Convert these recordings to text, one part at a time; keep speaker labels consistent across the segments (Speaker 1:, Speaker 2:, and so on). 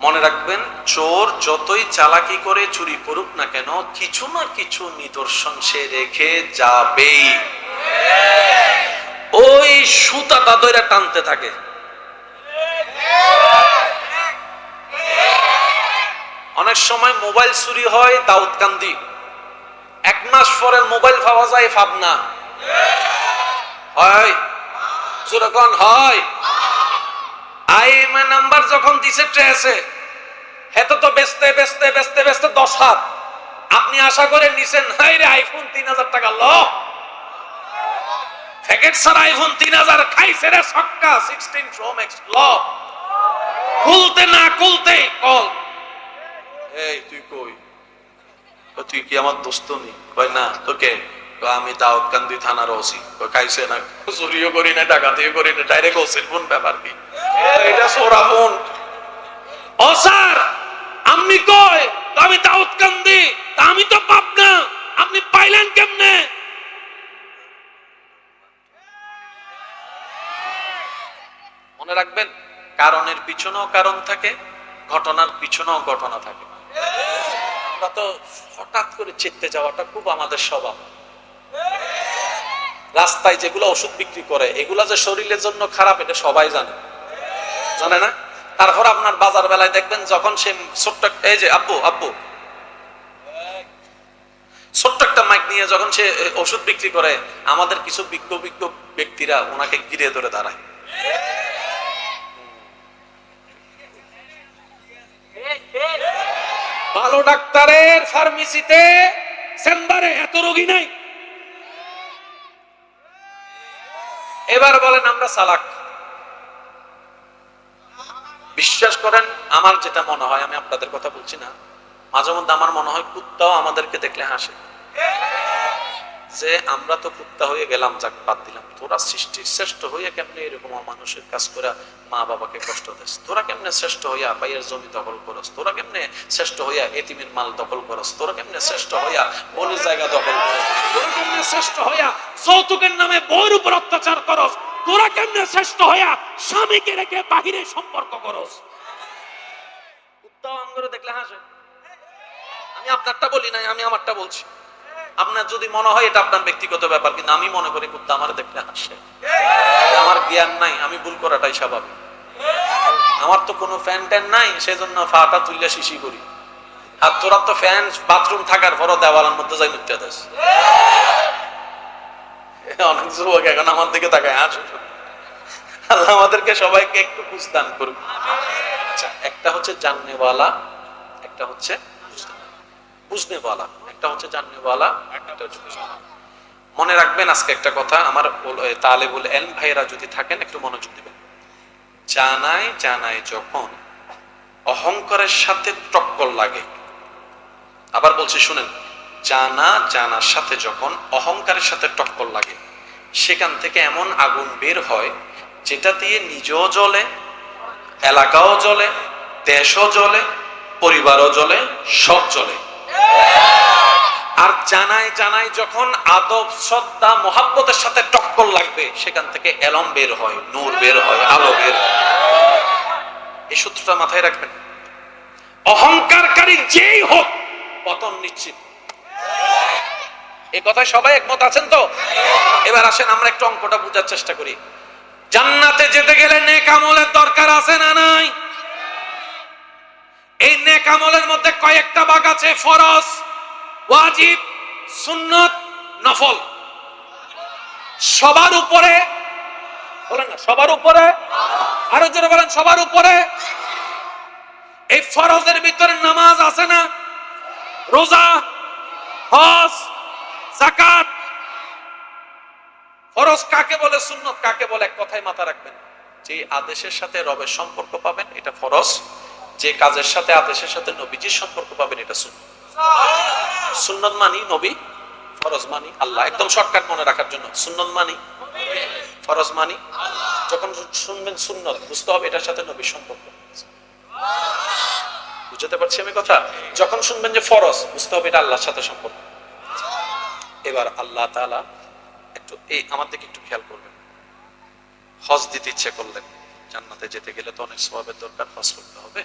Speaker 1: মনে রাখবেন, চোর যতই চালাকি করে চুরি করুক না কেন, কিছু না কিছু নিদর্শন সে রেখে যাবেই। ওই সুতা দইরা টানতে থাকে। অনেক সময় মোবাইল চুরি হয় দাউদকান্দি। এক মাস পরে মোবাইল পাওয়া যায় ফাবনা। হয়। যেরকম হয়। আইএমএ নাম্বার যখন দিছে ট্রেসে হেতো তো বেচতে বেচতে বেচতে বেচতে দশ হাত। আপনি আশা করে নিছেন আইফোন তিন হাজার টাকা ল। আইফোন খুলতে না খুলতে, কল। তুই তুই কি নি? না আমি দাউদকান্দি থানার ওসি। না, চুরিও করি না ডাকাতিও করি না ডাইরেক্ট ওসির ফোন ব্যাপার কি এটা সোরা ফোন ও স্যার আপনি কয় আমি তা আমি তো পাবনা। আপনি পাইলেন কেমনে? মনে রাখবেন কারণের পিছনেও কারণ থাকে ঘটনার পিছনেও ঘটনা থাকে। আমরা তো হঠাৎ করে চেতে যাওয়াটা খুব আমাদের স্বভাব। রাস্তায় যেগুলো ওষুধ বিক্রি করে এগুলা যে শরীরের জন্য খারাপ এটা সবাই জানে। জানে না? তারপর আপনার বাজার বেলায় দেখবেন যখন সে ছোট্ট এই যে আব্বু আব্বু। ছোট্ট একটা মাইক নিয়ে যখন সে ওষুধ বিক্রি করে, আমাদের কিছু বিজ্ঞ বিজ্ঞ ব্যক্তিরা ওনাকে ঘিরে ধরে দাঁড়ায়। ভালো ডাক্তারের ফার্মেসিতে চেম্বারে এত রোগী নাই। এবার বলেন আমরা সালাক বিশ্বাস করেন, আমার যেটা মনে হয়, আমি আপনাদের কথা বলছি না। মাঝে মধ্যে আমার মনে হয় কুত্তাও আমাদেরকে দেখলে হাসে। যে আমরা তো কুত্তা হয়ে গেলাম, যাক বাদ দিলাম। তোরা সৃষ্টির শ্রেষ্ঠ হইয়া কেমনে এরকম মানুষের কাজ করে মা বাবাকে কষ্ট দেস? তোরা কেমনে শ্রেষ্ঠ হইয়া বাইয়ের জমি দখল করস? তোরা কেমনে শ্রেষ্ঠ হইয়া এতিমের মাল দখল করস? তোরা কেমনে শ্রেষ্ঠ হইয়া বনির জায়গা দখল করস? তোরা কেমনে শ্রেষ্ঠ হইয়া যৌতুকের নামে বউর উপর অত্যাচার করস? তোরা কেমনে শ্রেষ্ঠ হইয়া স্বামীকে রেখে বাহিরে সম্পর্ক করস? কুত্তাও আমগরে দেখলে হাসে। আমি আপনারটা বলি নাই, আমি আমারটা বলছি। আপনার যদি মনে হয় এটা আপনার ব্যক্তিগত ব্যাপার, কিন্তু আমি মনে করি কুত্তা আমার দেখলে হাসে। আমার জ্ঞান নাই, আমি ভুল করাটাই স্বাভাবিক। আমার তো কোনো ফ্যান ট্যান নাই, সেজন্য ফাটা তুললে শিশি করি। আর তোরা তো ফ্যান, বাথরুম থাকার পরও দেওয়ালের মধ্যে যাই মুক্তি দেশ অনেক যুবক এখন আমার দিকে তাকায়, আসে আল্লাহ আমাদেরকে সবাইকে একটু বুঝদান করুক। আচ্ছা একটা হচ্ছে জাননেওয়ালা, একটা হচ্ছে বুঝনেওয়ালা, একটা হচ্ছে একটা হচ্ছে মনে রাখবেন আজকে একটা কথা, আমার এল যদি থাকেন, একটু মনোযোগ দিবেন। জানায় জানায় যখন অহংকারের সাথে টক্কর লাগে, আবার বলছি শুনেন, জানা, জানার সাথে যখন অহংকারের সাথে টক্কর লাগে সেখান থেকে এমন আগুন বের হয়, যেটা দিয়ে নিজেও জ্বলে, এলাকাও জ্বলে, দেশও জ্বলে, পরিবারও জ্বলে, সব জ্বলে। আর জানায় জানায় যখন আদব, শ্রদ্ধা, মোহাব্বতের সাথে টক্কর লাগবে, সেখান থেকে এলম বের হয়, নূর বের হয়, আলো বের হয়। এই সূত্রটা মাথায় রাখবেন। অহংকারকারী যেই হোক, পতন নিশ্চিত। এই কথায় সবাই একমত আছেন তো? এবার আসেন, আমরা একটু অঙ্কটা বোঝার চেষ্টা করি। জান্নাতে যেতে গেলে নেক আমলের দরকার আছে না নাই? এই নেক আমলের মধ্যে কয়েকটা ভাগ আছে, ফরজ, ওয়াজিব, সুন্নত, নফল। সবার উপরে, বলেন না, সবার উপরে? আরও জোরে বলেন, সবার উপরে? এই ফরজের ভিতরে নামাজ আছে না? রোজা, হজ জাকাত ফরজ কাকে বলে, সুন্নত কাকে বলে, এক কথায় মাথা রাখবেন। যে আদেশের সাথে রবের সম্পর্ক পাবেন, এটা ফরজ। যে কাজের সাথে আদেশের সাথে নবীজির সম্পর্ক পাবেন, এটা সুন্নত। সুন্নত মানি নবী, ফরজ মানি আল্লাহ। একদম শর্টকাট মনে রাখার জন্য। সুন্নত মানি ফরজ মানি যখন শুনবেন সুন্নত, বুঝতে হবে এটার সাথে নবীর সম্পর্ক। বুঝতে পারছি আমি কথা? যখন শুনবেন যে ফরজ, বুঝতে হবে এটা আল্লাহর সাথে সম্পর্ক। এবার আল্লাহ তাআলা একটু এই আমার দিকে একটু খেয়াল করবেন হজ দিতে ইচ্ছে করলেন জান্নাতে যেতে গেলে তো অনেক সওয়াবের দরকার, হজ করতে হবে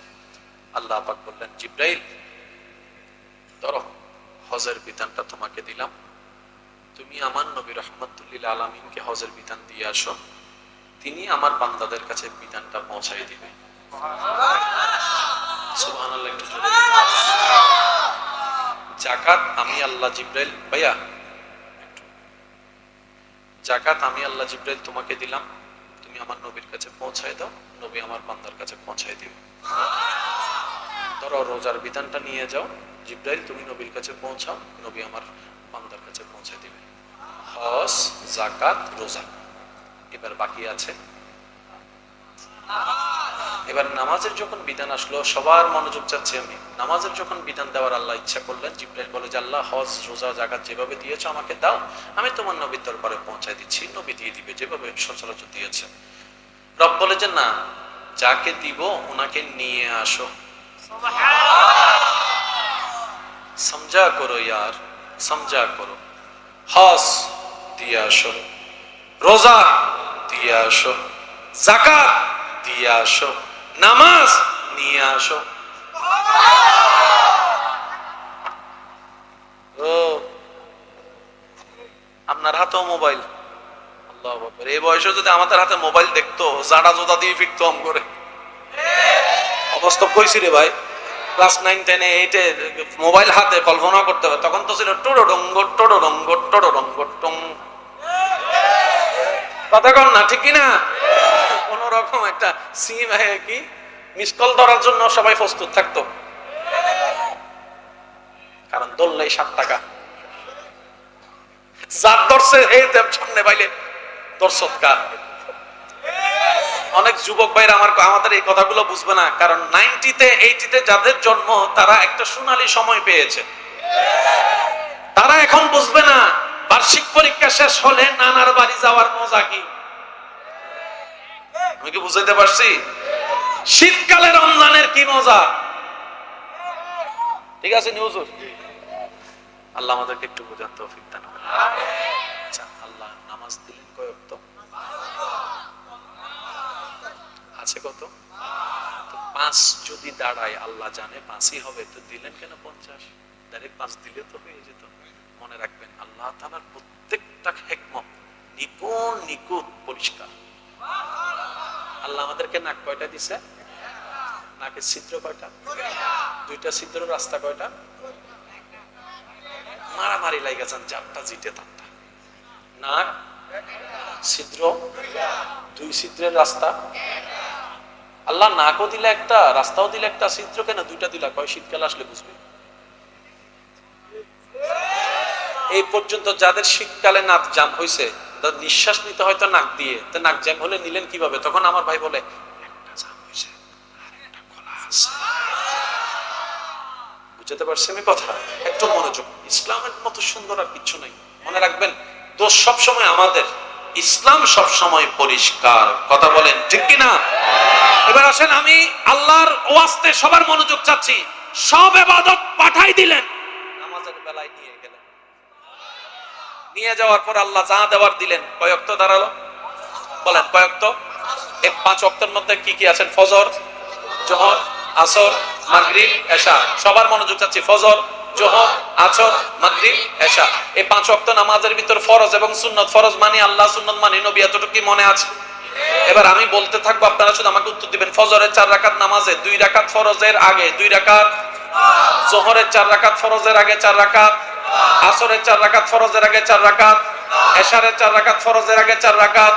Speaker 1: আল্লাহ পাক বললেন, জিব্রাইল, ধরো, হজের বিধানটা তোমাকে দিলাম তুমি আমার নবী রহমতুল্লিল আলমিনকে হজের বিধান দিয়ে আসো তিনি আমার বান্দাদের কাছে বিধানটা পৌঁছাই দিবে। জাকাত আমি আল্লাহ জিব্রাইল, ভাইয়া। জাকাত আমি আল্লাহ জিব্রাইল তোমাকে দিলাম। তুমি আমার নবীর কাছে পৌঁছায় দাও। নবী আমার বান্দার কাছে পৌঁছায় দিবে। ধরো রোজার বিধানটা নিয়ে যাও। জিব্রাইল, তুমি নবীর কাছে পৌঁছাও। নবী আমার বান্দার কাছে পৌঁছে দিবে। হস জাকাত, রোজা। এবার বাকি আছে। এবার নামাজের যখন বিধান আসলো, সবার মনোযোগ চাচ্ছে আমি। নামাজের যখন বিধান দেওয়ার আল্লাহ ইচ্ছা করলেন, জিব্রাইল বলে, যে আল্লাহ, হজ, রোজা জাগাত যেভাবে দিয়েছে আমাকে দাও, আমি তোমার নবীর দরবারে পৌঁছায় দিচ্ছি। নবী দিয়ে দিবে যেভাবে সচরাচর দিয়েছে। রব বলে, যে না, যাকে দিব ওনাকে নিয়ে আসো। সমঝা করো ইয়ার, সমঝা করো। হস দিয়ে আসো, রোজা দিয়ে আসো জাকাত দিয়ে আসো। নামাজ নিয়ে আসো। আপনার হাতেও মোবাইল। আল্লাহ এই বয়সে যদি আমাদের হাতে মোবাইল দেখতো জাডা জোদা দিয়ে ফিরতো আম করে। অবস্থা কইছি রে ভাই। ক্লাস নাইন, টেনে, এইটে মোবাইল হাতে কল্পনা করতে হবে তখন তো ছিল টোডো ডঙ্গ টোডো ডঙ্গ টোডো ডঙ্গ টং কথা কন না, ঠিক কোন? একটা সিম কি? মিস কল ধরার জন্য সবাই প্রস্তুত থাকতো। কারণ দললেই সাত টাকা। যার ধরছে এই দেব, সামনে বাইলে দর্শকা অনেক যুবক ভাইরা আমার আমাদের এই কথাগুলো বুঝবে না, কারণ নাইনটিতে, এইটিতে যাদের জন্ম, তারা একটা সোনালী সময় পেয়েছে। তারা এখন বুঝবে না, বার্ষিক পরীক্ষা শেষ হলে নানার বাড়ি যাওয়ার মজা কি? আমি কি বুঝাইতে পারছি? শীতকালে রমজানের কি মজা? ঠিক আছে নিউজ আল্লাহ আমাদেরকে একটু বোঝান তৌফিক দান আচ্ছা আল্লাহ নামাজ দিলেন কয়েক তো আছে কত? পাঁচ যদি দাঁড়ায় আল্লাহ জানে পাঁচই হবে তো দিলেন কেন পঞ্চাশ? ডাইরেক্ট পাঁচ দিলে তো হয়ে যেত। মনে রাখবেন আল্লাহ তালার প্রত্যেকটা হেকমত নিপুণ নিকুত পরিষ্কার। আল্লাহ আমাদেরকে নাক কয়টা দিছে? নাকের ছিদ্র কয়টা? দুইটা ছিদ্র রাস্তা কয়টা? মারামারি লাগাছেন যারটা জিটে তারটা নাক, ছিদ্র, দুই ছিদ্রের রাস্তা। আল্লাহ নাকও দিলে একটা, রাস্তাও দিলে একটা, ছিদ্র কেন? দুইটা দিলা, কয় শীতকাল আসলে বুঝবে? এই পর্যন্ত যাদের শীতকালে নাক জাম হয়েছে নিঃশ্বাস নিতে হয়তো নাক দিয়ে। তো নাক জ্যাম হলে নিলেন কীভাবে? তখন আমার ভাই বলে বুঝতে পারছি আমি কথা? একটু মনোযোগ। ইসলামের মতো সুন্দর আর কিছু নাই। মনে রাখবেন, দোষ সব সময় আমাদের। ইসলাম সব সময় পরিষ্কার। কথা বলেন, ঠিক কি না এবার আসেন, আমি আল্লাহর ওয়াস্তে সবার মনোযোগ চাচ্ছি। সব এবাদত পাঠাই দিলেন নামাজের বেলায় নিয়ে গেলেন নিয়ে যাওয়ার পর আল্লাহ যা দেওয়ার দিলেন কয়ক্ত দাঁড়াল? বলেন কয়ক্ত এই পাঁচ অক্টের মধ্যে কি কি আছেন? ফজর, জোহর, আসর, মাগরিব, এশা। সবার মনোযোগ চাচ্ছি, ফজর, জোহর, আসর, মাগরিব, এশা। এই পাঁচ ওয়াক্ত নামাজের ভিতর ফরজ এবং সুন্নত, ফরজ মানি আল্লাহ, সুন্নত মানি নবী, এতটুকু কি মনে আছে? এবার আমি বলতে থাকব, আপনারা শুধু আমাকে উত্তর দিবেন, ফজরের চার রাকাত নামাজে, দুই রাকাত ফরজের আগে, দুই রাকাত জোহরের চার রাকাত ফরজের আগে, চার রাকাত চার রাকাত, ফরজের আগে চার রাকাত চার রাকাত, ফরজের আগে চার রাকাত,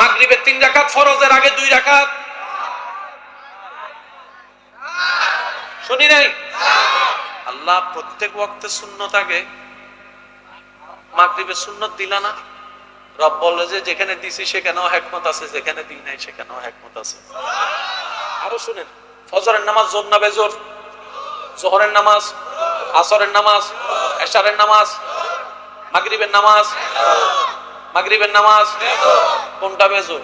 Speaker 1: মাগরিবের তিন রাকাত, ফরজের আগে দুই রাকাত। শুনি নাই? আল্লাহ প্রত্যেক ওয়াক্তে সুন্নত আগে মাগরিবের সুন্নত দিলা না? রব বলে যে যেখানে দিছি সেখানেও হেকমত আছে, যেখানে দিই নাই সেখানেও হেকমত আছে। আরও শুনেন, ফজরের নামাজ জোর না বেজোর? জোহরের নামাজ, আসরের নামাজ? এশারের নামাজ, মাগরিবের নামাজ মাগরিবের নামাজ, কোনটা বেজোর?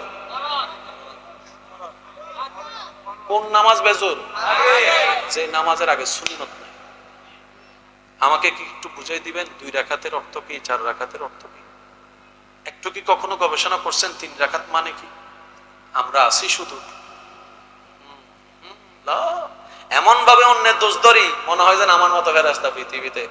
Speaker 1: কোন নামাজ বেজোর? যে নামাজের আগে সুন্নত আমাকে কি একটু বুঝাই দিবেন? দুই রাখাতের অর্থ কি, চার রাখাতের অর্থ কি? একটু কি কখনো গবেষণা করছেন তিন রাখাত মানে কি? আমরা আছি শুধু। এমন ভাবে অন্যের দোষ ধরি, মনে হয় যেন আমার মতো ফেরাস্তা পৃথিবীতে।